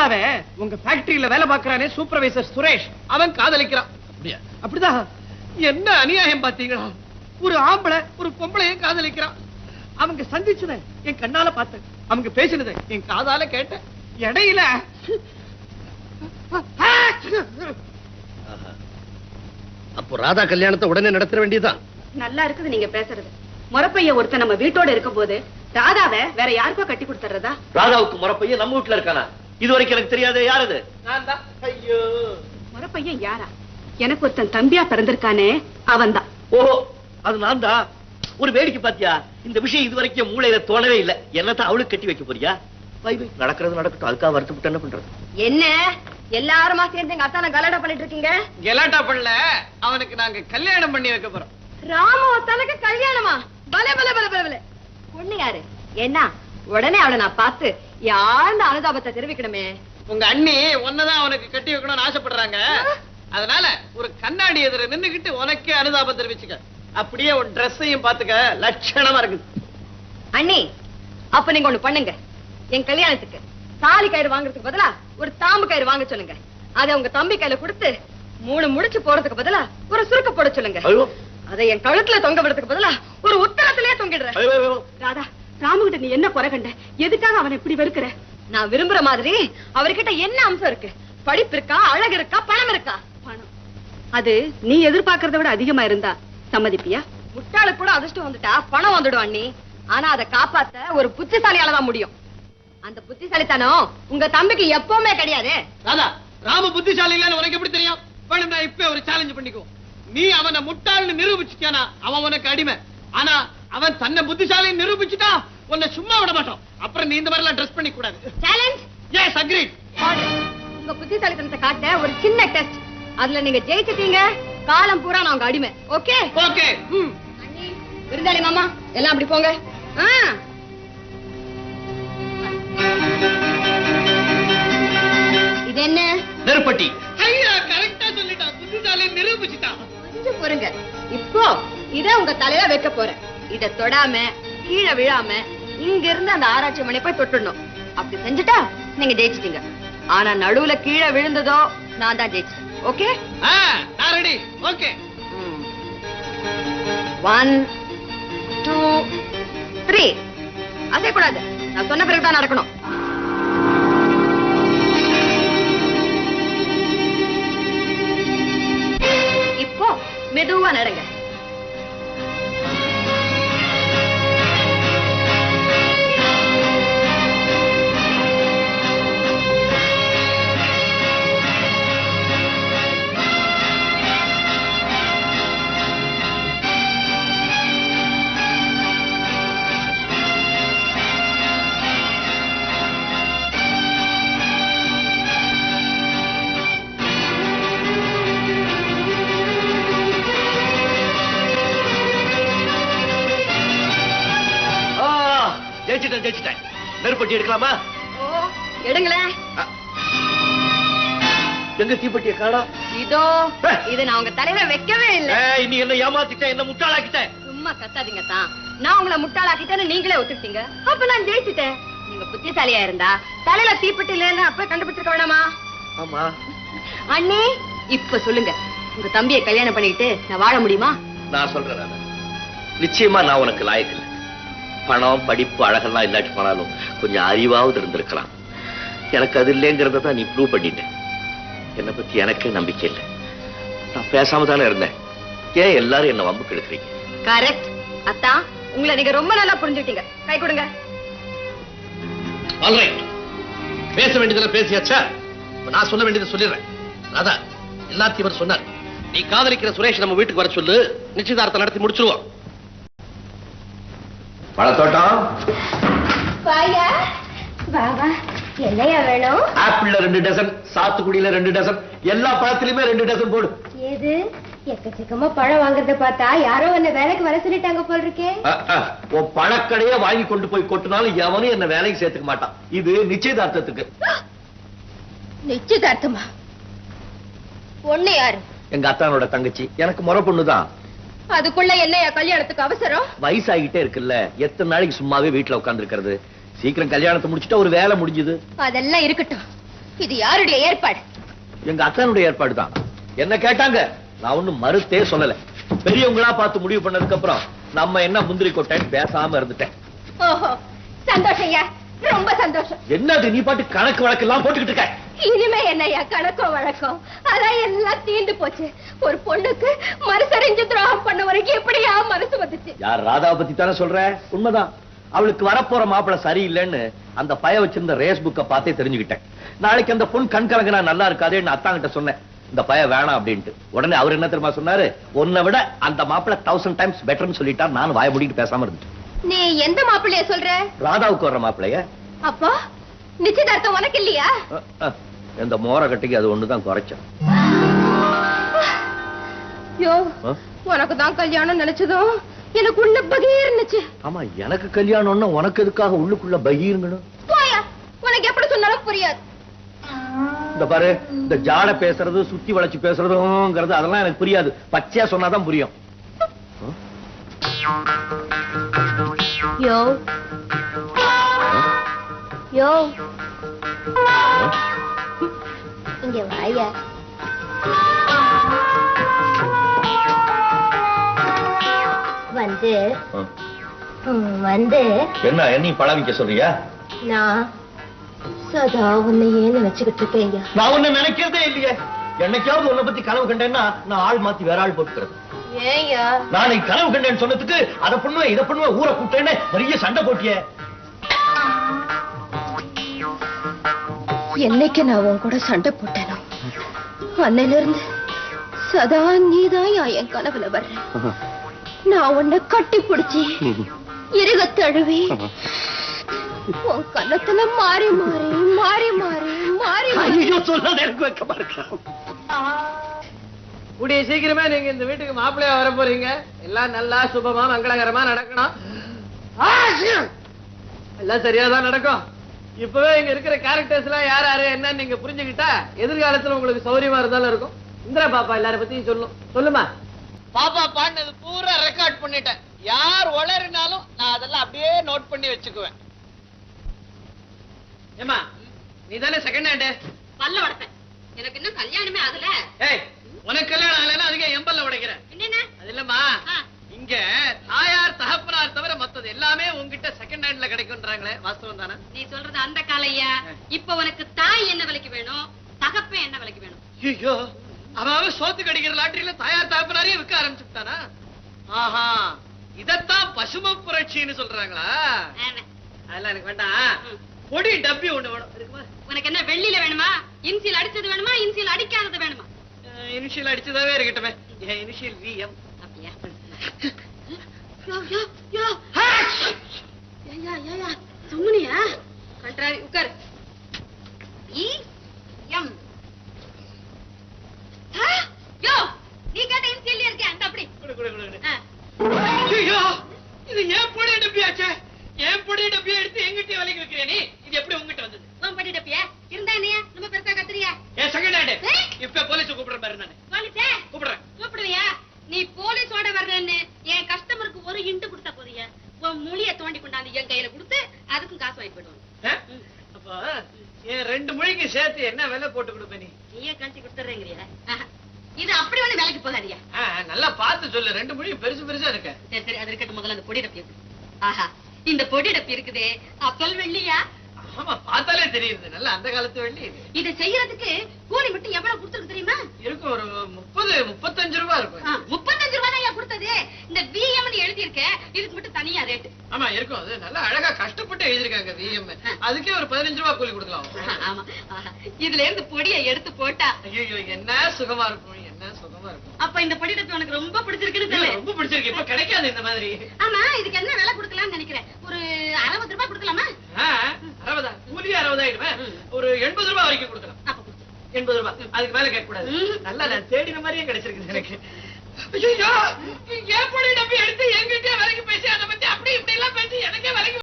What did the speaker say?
ராதாவே உங்க ஃபேக்டரியில வேலை பார்க்கறானே சூப்பர்வைசர் சுரேஷ். அவன் காதலிக்கிறான். அப்படியா? அப்படிதான். என்ன அநியாயம் பாத்தீங்களா ஒரு ஆம்பளை ஒரு பொம்பளைய காதலிக்கிறான். அவங்க சந்திச்சத என் கண்ணால பார்த்தேன். அவங்க பேசினதை என் காதால கேட்டேன். இடையில. அப்போ ராதா கல்யாணத்தை உடனே நடத்த வேண்டியதுதான்? நல்லா இருக்குது நீங்க பேசுறது. முறப்பைய ஒருத்தன் நம்ம வீட்டோட இருக்கும் போது ராதாவை வேற யாருக்கோ கட்டி கொடுத்துறதா ராதாவுக்கு முறப்பையன் நம்ம வீட்டுல இருக்கானா இது வரைக்கும் எனக்கு தெரியாதே யார் அது? தான் ஐயோ. முறப்பையன் யாரா? எனக்கு ஒருத்தன் தம்பியா பிறந்திருக்கானே அவன்தான். ஓஹோ அது நான் தான் ஒரு வேடிக்கை பாத்தியா? இந்த விஷயம் இது வரைக்கும் மூளையில தோணவே இல்ல. என்னத்தான் அவளுக்கு கட்டி வைக்க போறியா? வை வை நடக்கிறது நடக்கட்டும். அதுக்காக வருத்தப்பட்டு என்ன பண்றது? என்ன? எல்லாருமா சேர்ந்து எங்க அத்தான கலாடா பண்ணிட்டு இருக்கீங்க? கெலாட்டா பண்ணல. அவனுக்கு நாங்க கல்யாணம் பண்ணி வைக்க போறோம். ராம தனக்கு கல்யாணமா? பல பல பல பல பல. பொண்ணு யாரு? என்ன? உடனே அவளை நான் பார்த்து யாழ்ந்த அனுதாபத்தை தெரிவிக்கணுமே. உங்க அண்ணி ஒன்னதான் அவனுக்கு கட்டி வைக்கணும்னு ஆசைப்படுறாங்க. அதனால ஒரு கண்ணாடி எதிர நின்னுகிட்டு உனக்கே அனுதாபம் தெரிவிச்சுக்க. அப்படியே உன் ட்ரெஸ்ஸையும் பாத்துக்க. லட்சணமா இருக்குது. அண்ணி அப்ப நீங்க ஒண்ணு பண்ணுங்க. என் கல்யாணத்துக்கு தாலி கயிறு வாங்குறதுக்கு பதிலா ஒரு தாம்பு கயிறு வாங்க சொல்லுங்க. அதை உங்க தம்பி கையில கொடுத்து மூணு முடிச்சு போடுறதுக்கு பதிலா ஒரு சுருக்க போட சொல்லுங்க. அதை என் கழுத்துல தொங்க விடுறதுக்கு பதிலா ஒரு உத்தரத்திலே தொங்கிடுறேன். ஐயோ, ஐயோ. ராதா. ராமுகிட்ட நீ என்ன குறை கண்ட? எதுக்காக அவனை இப்படி வெறுக்கிற? நான் விரும்புற மாதிரி அவர்கிட்ட என்ன அம்சம் இருக்கு? படிப்பு இருக்கா அழகு இருக்கா பணம் இருக்கா? பணம். அது நீ எதிர்பார்க்கறத விட அதிகமா இருந்தா சம்மதிப்பியா? முட்டாளு கூட அதிர்ஷ்டம் வந்துட்டா பணம் வந்துடும் அண்ணி. ஆனா அதை காப்பாத்த ஒரு புத்திசாலியால தான் முடியும். அந்த புத்திசாலித்தனம் உங்க தம்பிக்கு எப்பவுமே கிடையாது. ராதா ராம புத்திசாலி இல்லன்னு உனக்கு எப்படி தெரியும்? வேணும்னா இப்ப ஒரு சேலஞ்ச் பண்ணிக்கோ. நீ அவனை முட்டாள்னு நிரூபிச்சுட்டானா அவன் உனக்கு அடிமை. ஆனா அவன் தன்னை புத்திசாலி நிரூபிச்சுட்டா உன்னை சும்மா விட மாட்டோம். அப்புறம் நீ இந்த மாதிரிலாம் ட்ரெஸ் பண்ணிக்க கூடாது சேலஞ்ச் எஸ் அக்ரீட் உங்க புத்திசாலித்தனத்தை காட்ட ஒரு சின்ன டெஸ்ட் அதுல நீங்க ஜெயிச்சிட்டீங்க. காலம் பூரா நான் உங்க அடிமை. ஓகே ஓகே ம். விருந்தாளி மாமா எல்லாம் அப்படி போங்க. ஆ. இது என்ன நெருப்பட்டி. ஐயா கரெக்டா சொல்லிட்டான் புத்திசாலி நிரூபிச்சுட்டான் கொஞ்சம் பொறுங்க. இப்போ இத உங்க தலையில வைக்க போறேன். இத தொடாம கீழே விழாம இங்க இருந்து அந்த ஆராய்ச்சி மணி போய் தொட்டுடணும். அப்படி செஞ்சுட்டா நீங்க ஜெயிச்சிட்டீங்க. ஆனா நடுவுல கீழே விழுந்ததோ நான் தான் ஜெயிச்சேன். Okay? Ready okay. One two three அசையக்கூடாது நான் சொன்ன பிறகுதான் நடக்கணும். இப்போ மெதுவா நடங்க. ஜெயிச்சிட்டேன் ஜெயிச்சிட்டேன். நெருப்பட்டி எடுக்கலாமா? எடுங்களேன். எங்க தீப்பெட்டியை காணா? இதோ இது நான் உங்க தலையில வைக்கவே இல்லை. நீ என்ன ஏமாத்திட்ட என்ன முட்டாளாக்கிட்ட சும்மா கத்தாதீங்க தான். நான் உங்களை முட்டாளாக்கிட்டேன்னு நீங்களே ஒத்துக்கிட்டீங்க. அப்ப நான் ஜெயிச்சிட்டேன். நீங்க புத்திசாலியா இருந்தா தலையில தீப்பெட்டி இல்லைன்னு அப்ப கண்டுபிடிச்சிருக்க வேணாமா? ஆமா. அண்ணி இப்ப சொல்லுங்க. உங்க தம்பியை கல்யாணம் பண்ணிக்கிட்டு நான் வாழ முடியுமா? நான் சொல்றேன். நிச்சயமா நான் உனக்கு லாயக்கு இல்லை பணம் படிப்பு அழகெல்லாம் இல்லாட்டி போனாலும் கொஞ்சம் அறிவாவது இருந்திருக்கலாம். எனக்கு அது இல்லைங்கிறத தான் நீ ப்ரூவ் பண்ணிட்ட. என்னை பத்தி எனக்கே நம்பிக்கை இல்லை. நான் பேசாம தானே இருந்தேன். ஏன் எல்லாரும் என்ன வம்புக்கு எடுக்கிறீங்க? கரெக்ட் அத்தா உங்களை நீங்க ரொம்ப நல்லா புரிஞ்சுட்டீங்க கை கொடுங்க. ஆல்ரைட் பேச வேண்டியதுல பேசியாச்சா? நான் சொல்ல வேண்டியதை சொல்லிடுறேன். ராதா எல்லாத்தையும் இவர் சொன்னார். நீ காதலிக்கிற சுரேஷ் நம்ம வீட்டுக்கு வர சொல்லு. நிச்சயதார்த்தம் நடத்தி முடிச்சிருவோம். பழத்தோட்டம் வாயா. பாபா என்னையா வேணும்? ஆப்பிள்ல ரெண்டு டசன் சாத்துக்குடியில ரெண்டு டசன் எல்லா பழத்திலுமே ரெண்டு டசன் போடு. ஏது எக்கச்சக்கமா பழம் வாங்குறத பார்த்தா யாரோ உன்னை வேலைக்கு வர சொல்லிட்டாங்க போல் இருக்கே உன் பழக்கடையே வாங்கி கொண்டு போய் கொட்டினாலும் எவனும் என்ன வேலைக்கு சேர்த்துக்க மாட்டான். இது நிச்சயதார்த்தத்துக்கு. நிச்சயதார்த்தமா? பொண்ணு யாரு? எங்க அத்தானோட தங்கச்சி. எனக்கு முறை பொண்ணுதான். அதுக்குள்ள என்னையா கல்யாணத்துக்கு அவசரம்? வயசாகிட்டே இருக்குல்ல. எத்தனை நாளைக்கு சும்மாவே வீட்டுல உட்கார்ந்து இருக்கிறது சீக்கிரம் கல்யாணத்தை முடிச்சுட்டா ஒரு வேலை முடிஞ்சுது. அதெல்லாம் இருக்கட்டும். இது யாருடைய ஏற்பாடு? எங்க அத்தானுடைய ஏற்பாடு தான் என்ன கேட்டாங்க? நான் ஒண்ணும் மறுத்தே சொல்லல. பெரியவங்களா பார்த்து முடிவு பண்ணதுக்கு அப்புறம் நம்ம என்ன முந்திரி கொட்டைன்னு பேசாம இருந்துட்டேன். ஓஹோ சந்தோஷம் ஐயா. ரொம்ப சந்தோஷம். என்னது நீ பாட்டு கணக்கு வழக்கு எல்லாம் போட்டுக்கிட்டு இருக்க? இனிமே என்னய்யா கணக்கம் வழக்கம் அதான் எல்லாம் தீந்து போச்சு. ஒரு பொண்ணுக்கு மனசறிஞ்சு துரோகம் பண்ண வரைக்கும் எப்படியா மனசு வந்துச்சு? யார் ராதாவை பத்தி தானே சொல்ற? உண்மைதான். அவளுக்கு வரப்போற மாப்பிளை சரியில்லைன்னு அந்த பய வச்சிருந்த ரேஸ் புக்கை பார்த்தே தெரிஞ்சுக்கிட்டேன். நாளைக்கு அந்த பொண்ணு கண் கலங்கினா நல்லா இருக்காதேன்னு அத்தாங்கிட்ட சொன்னேன். இந்த பய வேணாம் அப்படின்ட்டு. உடனே அவர் என்ன தெரியுமா சொன்னாரு? உன்னை விட அந்த மாப்பிளை தௌசண்ட் டைம்ஸ் பெட்டர்னு சொல்லிட்டா நான் வாய மூடிட்டு பேசாம இருந்துட்டேன். நீ எந்த மாப்பிள்ளைய சொல்ற? ராதாவுக்கு வர்ற மாப்பிளைய அப்போ நிச்சயதார்த்தம் உனக்கு இல்லையா? இந்த மோர கட்டிக்கு அது ஒண்ணுதான் குறைச்சேன் யோ உனக்கு தான் கல்யாணம் நினைச்சதும் எனக்கு உள்ள பகீர்னுச்சு ஆமா எனக்கு கல்யாணம்னா உனக்கு எதுக்காக உள்ளுக்குள்ள பகீருங்கணும்? உனக்கு எப்படி சொன்னாலும் புரியாது. இந்த பாரு இந்த ஜாட பேசுறது சுத்தி வளைச்சு பேசுறதுங்கிறது அதெல்லாம் எனக்கு புரியாது. பச்சையா சொன்னாதான் புரியும். யோ. யோ. இங்க வாயா. வந்து. அஹ். ம், வந்து. என்ன என்னையும் பழவிக்க சொல்றியா? நான் சதா உன்னையே நினைச்சுக்கிட்டு இருக்கேன் நான் உன்னை நினைக்கிறதே இல்லையே. என்னைக்காவது உன்னை பத்தி கனவு கண்டேன்னா நான் ஆள் மாத்தி வேற ஆள் போட்டுக்கிறது. ஏயா நாளைக்கு கனவு கண்டேன்னு சொன்னதுக்கு அதை பண்ணுவேன் இதை பண்ணுவேன் ஊரை கூட்டேன்னு பெரிய சண்டை போட்டியே. என்னைக்கு நான் உன் கூட சண்டை போட்டேனோ? அன்னையில இருந்து சதா நீதான் என் கனவுல வர்ற. நான் உன்னை கட்டி பிடிச்சி இருக தழுவி உன் கன்னத்துல மாறி மாறி மாறி மாறி மாறி சொல்லாத எனக்கு இருக்கா? கூடிய சீக்கிரமே நீங்க இந்த வீட்டுக்கு மாப்பிள்ளையா வர போறீங்க. எல்லாம் நல்லா சுபமா மங்களகரமா நடக்கணும். எல்லாம் சரியா தான் நடக்கும். இப்பவே இங்க இருக்கிற கேரக்டர்ஸ் எல்லாம் யார் யாரு என்னன்னு நீங்க புரிஞ்சுக்கிட்டா எதிர்காலத்துல உங்களுக்கு சௌரியமா இருந்தாலும் இருக்கும். இந்திரா பாப்பா எல்லார பத்தியும் சொல்லும். சொல்லுமா? பாப்பா பாடினது பூரா ரெக்கார்ட் பண்ணிட்டேன். யார் உளறினாலும் நான் அதெல்லாம் அப்படியே நோட் பண்ணி வச்சுக்குவேன். ஏமா நீ தானே செகண்ட் ஹேண்டு பல்ல வளர்ப்பேன் எனக்கு இன்னும் கல்யாணமே ஆகல ஏய் உனக்கு கல்யாணம் ஆகலைன்னா அதுக்கு எம்பல்ல உடைக்கிறேன் என்னென்ன அது இல்லம்மா ஆ. இங்க தாயார் தகப்பனார் தவிர மத்தது எல்லாமே உன்கிட்ட செகண்ட் ஹேண்ட்ல கிடைக்கும்ன்றாங்களே வாஸ்தவம் தானே சொல்றது அந்த காலையா இப்ப உனக்கு தாய் என்ன விலைக்கு வேணும்? தகப்பன் என்ன விலைக்கு வேணும்? ஐயோ அவன் சோத்து கடிக்கிற லாட்டரியில தாயார் தகப்பனாரையே விற்க ஆரம்பிச்சுட்டானா? ஆஹா இதத்தான் பசும புரட்சின்னு சொல்றாங்களா. அதெல்லாம் எனக்கு வேண்டாம். பொடி டப்பி ஒண்ணு வேணும். இருக்குமா? உனக்கு என்ன வெள்ளியில வேணுமா? இன்சியல் அடிச்சது வேணுமா? இன்சியல் அடிக்காதது வேணுமா? இனிஷியல் அடிச்சதாவே இருக்கட்டுமே. இனிஷியல் விஎம் அப்படியா யோ யோ யோ ஏயா ஏயா சும்முனியா கண்டாரி உட்காரு இ எம் ஆ, யோ நீ கேட்ட இன்சியல் இருக்கே அந்த அப்படி குடு குடு குடு ஆ. ஐயோ இது ஏன் பொடி டப்பியாச்சே ஏன் பொடி டப்பியை எடுத்து எங்கிட்ட விலைக்கு வைக்கிறியா நீ இது எப்படி உங்ககிட்ட வந்தது உன் படி டப்பியா இருந்தா என்னையா நம்ம பெருசா கத்துறியா ஏன் செகண்ட் ஹேண்ட் ஏய். இப்ப போலீஸ் கூப்பிடுற பாரு நானு போலீஸே கூப்பிடுறேன் கூப்பிடுவியா நீ போலீஸோட வர்றேன்னு என் கஸ்டமருக்கு ஒரு இன்ட்டு கொடுத்தா போதிய உன் மொழிய தோண்டி கொண்டாந்து என் கையில கொடுத்து அதுக்கும் காசு வாங்கி போயிடுவாங்க ஆ? அப்ப என் ரெண்டு மொழிக்கு சேர்த்து என்ன விலை போட்டு கொடுப்ப நீ நீயே கழிச்சு கொடுத்துறேங்கிறியா ஆஹா. இது அப்படி வந்து வேலைக்கு போகாதியா? ஆ, நல்லா பார்த்து சொல்லு. ரெண்டு மொழி பெருசு பெருசா இருக்க. சரி சரி அது இருக்கட்டும். முதல்ல அந்த பொடி டப்பி. ஆஹா. இந்த பொடி டப்பி இருக்குதே அப்பல் வெள்ளியா? ஆமா பார்த்தாலே தெரியுது. நல்லா அந்த காலத்து வெள்ளி இது. செய்யறதுக்கு கூலி மட்டும் எவ்வளவு கொடுத்துருக்கு தெரியுமா? இருக்கும் ஒரு முப்பது முப்பத்தஞ்சு ரூபா இருக்கும் ஆ, முப்பத்தஞ்சு ரூபாய் தான் கொடுத்தது இந்த பிஎம் எழுதி இருக்க இதுக்கு மட்டும் தனியா ரேட்டு ஆமா இருக்கும். அது நல்லா அழகா கஷ்டப்பட்டு எழுதிருக்காங்க விஎம் அதுக்கே ஒரு பதினஞ்சு ரூபா கூலி கொடுக்கலாம். ஆமா. இதுல இருந்து பொடியை எடுத்து போட்டா. ஐயோ என்ன சுகமா இருக்கும். என்ன சுகமா இருக்கும். அப்ப இந்த பொடி டப்பி உனக்கு ரொம்ப பிடிச்சிருக்குன்னு ரொம்ப பிடிச்சிருக்கு. இப்ப கிடைக்காது இந்த மாதிரி. ஆமா இதுக்கு என்ன விலை கொடுக்கலாம்னு நினைக்கிறேன்? ஒரு அறுபது ரூபாய் கொடுக்கலாமா? அறுபதா? கூலி அறுபதாயிடுமே ஒரு எண்பது ரூபாய் வரைக்கும் கொடுக்கலாம். எண்பது ரூபாய் அதுக்கு மேல கேட்க கூடாது. நல்லா நான் தேடின மாதிரியே கிடைச்சிருக்கு எனக்கு. ஐயோ ஏன் பொண்ணு நம்பி எடுத்து எங்கிட்டே வரைக்கும் பேசி அதை பத்தி அப்படி இப்படி எல்லாம் பேசி எனக்கே வரைக்கும்